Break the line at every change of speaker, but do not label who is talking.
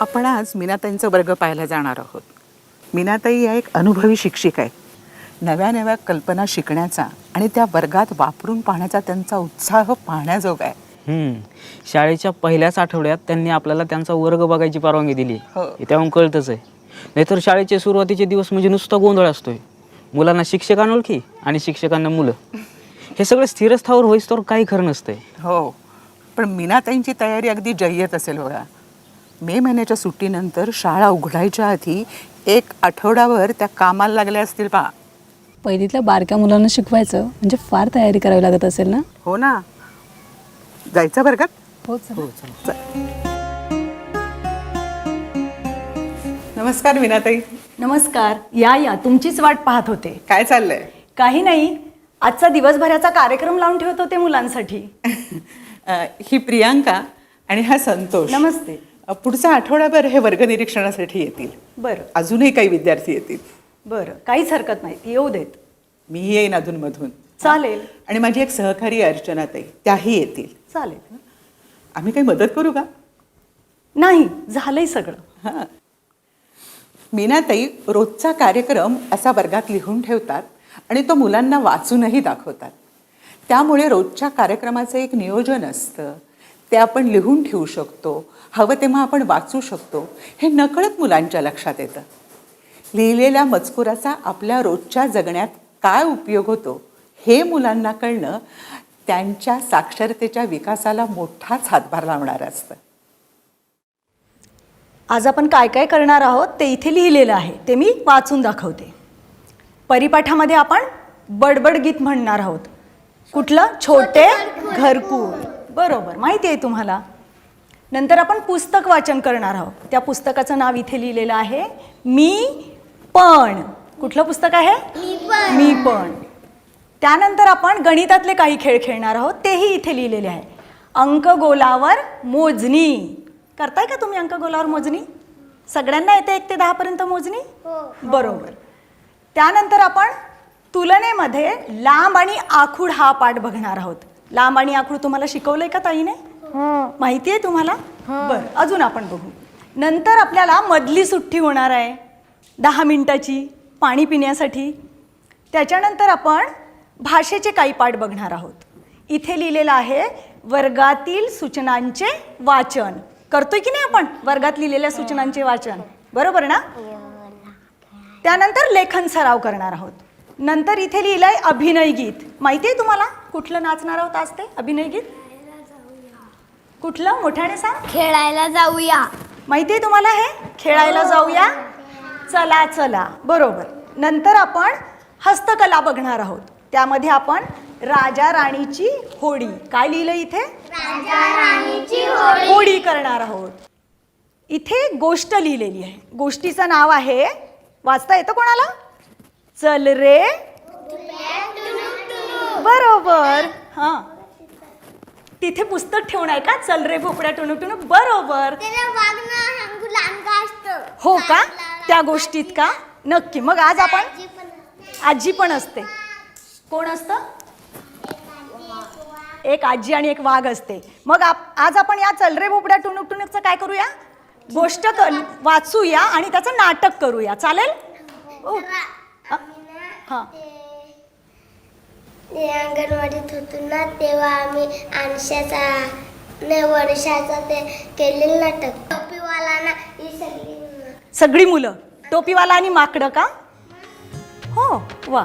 आपण आज मीनाताईंचा वर्ग पाहायला जाणार आहोत. मीनाताई या एक अनुभवी शिक्षिका आहेत नव्या नव्या कल्पना शिकण्याचा आणि त्या वर्गात वापरून पाहण्याचा त्यांचा उत्साह पाहण्याजोगा आहे.
शाळेच्या पहिल्याच आठवड्यात त्यांनी आपल्याला त्यांचा वर्ग बघायची परवानगी दिली.
हो.
हे त्याहून कळतच आहे. नाहीतर शाळेचे सुरुवातीचे दिवस म्हणजे नुसता गोंधळ असतोय. मुलांना शिक्षकांना ओळखी आणि शिक्षकांना मुलं. हे सगळं स्थिरस्थावर होईस तर काही खरं नसतंय.
हो. पण मीनाताईंची तयारी अगदी जय्यत असेल बघा. मे महिन्याच्या सुट्टीनंतर शाळा उघडायच्या आधी एक आठवडाभर त्या कामाला लागल्या असतील पहा.
पहिलीतल्या बारक्या मुलांना शिकवायचं म्हणजे फार तयारी करावी लागत असेल ना?
हो ना. जायचं वर्गात
हो
नमस्कार मीनाताई.
नमस्कार. या या. तुमचीच वाट पाहत होते.
काय चाललंय?
काही नाही. आजचा दिवसभराचा कार्यक्रम लावून ठेवत होते मुलांसाठी.
अ, ही प्रियांका आणि हा संतोष.
नमस्ते.
पुढचा आठवडाभर हे वर्ग निरीक्षणासाठी येतील.
बरं.
अजूनही काही विद्यार्थी येतील.
बरं. काहीच हरकत नाही. येऊ देत.
मी येईन अधूनमधून.
चालेल.
आणि माझी एक सहकारी अर्चनाताई त्याही येतील.
चालेल.
आम्ही काही मदत करू का?
नाही. झालंय सगळं.
हां. मीनाताई रोजचा कार्यक्रम असा वर्गात लिहून ठेवतात आणि तो मुलांना वाचूनही दाखवतात. त्यामुळे रोजच्या कार्यक्रमाचं एक नियोजन असतं. ते आपण लिहून ठेवू शकतो. हवं तेव्हा आपण वाचू शकतो. हे नकळत मुलांच्या लक्षात येतं. लिहिलेल्या मजकुराचा आपल्या रोजच्या जगण्यात काय उपयोग होतो हे मुलांना कळणं त्यांच्या साक्षरतेच्या विकासाला मोठाच हातभार लावणारं असतं.
आज आपण काय काय करणार आहोत ते इथे लिहिलेलं आहे. ते मी वाचून दाखवते. परिपाठामध्ये आपण बडबड गीत म्हणणार आहोत. कुठलं? छोटे घरकुल. बरोबर माहिती आहे तुम्हाला. नंतर आपण पुस्तक वाचन करणार आहोत. त्या पुस्तकाचं नाव इथे लिहिलेलं आहे मी पण. कुठलं पुस्तक आहे? मी पण. त्यानंतर आपण गणितातले काही खेळ खेळणार आहोत तेही इथे लिहिलेले आहे. अंकगोलावर मोजणी. करताय का तुम्ही अंकगोलावर मोजणी? सगळ्यांना येते एक ते दहापर्यंत मोजणी? बरोबर. त्यानंतर आपण तुलनेमध्ये लांब आणि आखूड हा पाठ बघणार आहोत. लांब आणि आखूड तुम्हाला शिकवलंय का ताईने? माहिती आहे तुम्हाला? बरं अजून आपण बघू. नंतर आपल्याला मधली सुट्टी होणार आहे. दहा मिनिटाची पाणी पिण्यासाठी. त्याच्यानंतर आपण भाषेचे काही पाठ बघणार आहोत. इथे लिहिलेलं आहे वर्गातील सूचनांचे वाचन. करतोय की नाही आपण? वर्गात लिहिलेल्या सूचनांचे वाचन. बरोबर ना? त्यानंतर लेखन सराव करणार आहोत. नंतर इथे लिहिलंय अभिनय गीत. माहिती आहे तुम्हाला कुठलं नाचणार आहोत आज ते? अभिनय गीत? कुठलं? मोठ्याने सांग.
खेळायला जाऊया.
माहिती आहे तुम्हाला हे? खेळायला जाऊया. चला चला. बरोबर. नंतर आपण हस्तकला बघणार आहोत. त्यामध्ये आपण राजा राणीची होडी. काय लिहिलं इथे? होडी. करणार आहोत. इथे गोष्ट लिहिलेली आहे. गोष्टीचं नाव आहे वाचता येतं कोणाला? चल रे. बरोबर. हां. तिथे पुस्तक आहे का? चल रे भोपड्या टुणूक टुणूक बरोबर हो का त्या गोष्टीत का? नक्की. मग आज आपण
आजी पण
असते. कोण असतं? एक आजी आणि एक वाघ असते. मग आप- आज आपण या चलरे बोबड्या टुणूक टुणूकचं काय करूया? गोष्ट वाचूया आणि त्याचं नाटक करूया. चालेल? ओ, अ, हां.
ते अंगणवाडीत होतो ना तेव्हा आम्ही आणशाचा नाही वर्षाचा ते केलेलं नाटक. टोपीवाला ना ही सगळी.
सगळी मुलं? टोपीवाला आणि माकडं का? हो वा.